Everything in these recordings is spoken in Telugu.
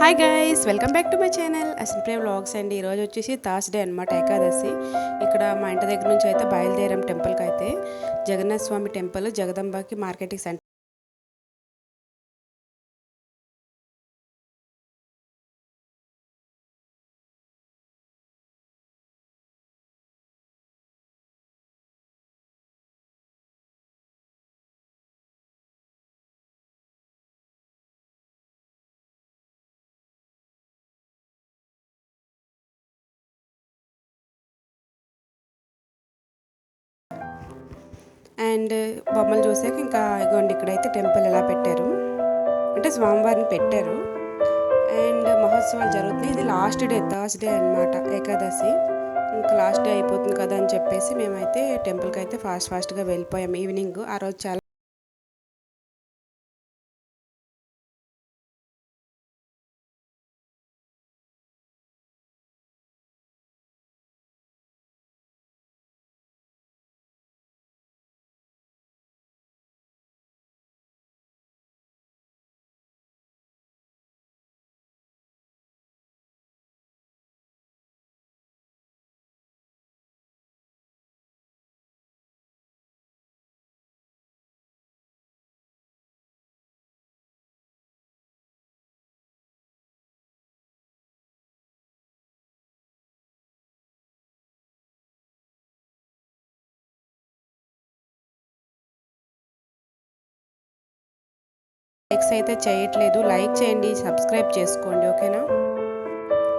Hi guys welcome back to my channel అసలు వ్లాగ్స్ అండి ఈరోజు వచ్చేసి థర్స్డే అనమాట ఏకాదశి. ఇక్కడ మా ఇంటి దగ్గర నుంచి అయితే బయలుదేరాం టెంపుల్కి అయితే. జగన్నాథ స్వామి టెంపుల్ జగదంబాకి మార్కెటింగ్ సెంటర్ అండ్ బొమ్మలు చూసాక ఇంకా ఇగోండి ఇక్కడైతే టెంపుల్ ఎలా పెట్టారు. అంటే స్వామివారిని పెట్టారు. అండ్ మహోత్సవాలు జరుగుతున్నాయి. ఇది లాస్ట్ డే థర్స్డే అనమాట ఏకాదశి. ఇంకా లాస్ట్ డే అయిపోతుంది కదా అని చెప్పేసి మేమైతే టెంపుల్కి అయితే ఫాస్ట్ ఫాస్ట్గా వెళ్ళిపోయాం. ఈవినింగ్ ఆ రోజు చాలా లైక్స్ అయితే చేయట్లేదు. లైక్ చేయండి సబ్స్క్రైబ్ చేసుకోండి ఓకేనా?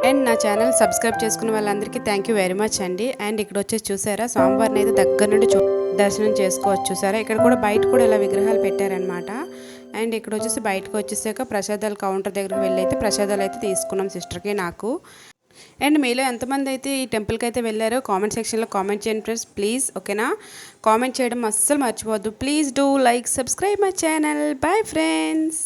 అండ్ నా ఛానల్ సబ్స్క్రైబ్ చేసుకున్న వాళ్ళందరికీ థ్యాంక్ యూ వెరీ మచ్ అండి. అండ్ ఇక్కడ వచ్చేసి చూసారా స్వామివారిని అయితే దగ్గర నుండి చూ దర్శనం చేసుకోవచ్చు. చూసారా? ఇక్కడ కూడా బయట కూడా ఇలా విగ్రహాలు పెట్టారనమాట అండ్ ఇక్కడ వచ్చేసి బయటకు వచ్చేసాక ప్రసాదాలు కౌంటర్ దగ్గరికి వెళ్ళి అయితే ప్రసాదాలు అయితే తీసుకున్నాం సిస్టర్కి నాకు. అండ్ మీలో ఎంతమంది అయితే ఈ టెంపుల్కి అయితే వెళ్ళారో కామెంట్ సెక్షన్లో కామెంట్ చేయండి ఫ్రెండ్స్. ప్లీజ్ ఓకేనా? కామెంట్ చేయడం అస్సలు మర్చిపోవద్దు. Please do like subscribe my channel. Bye friends.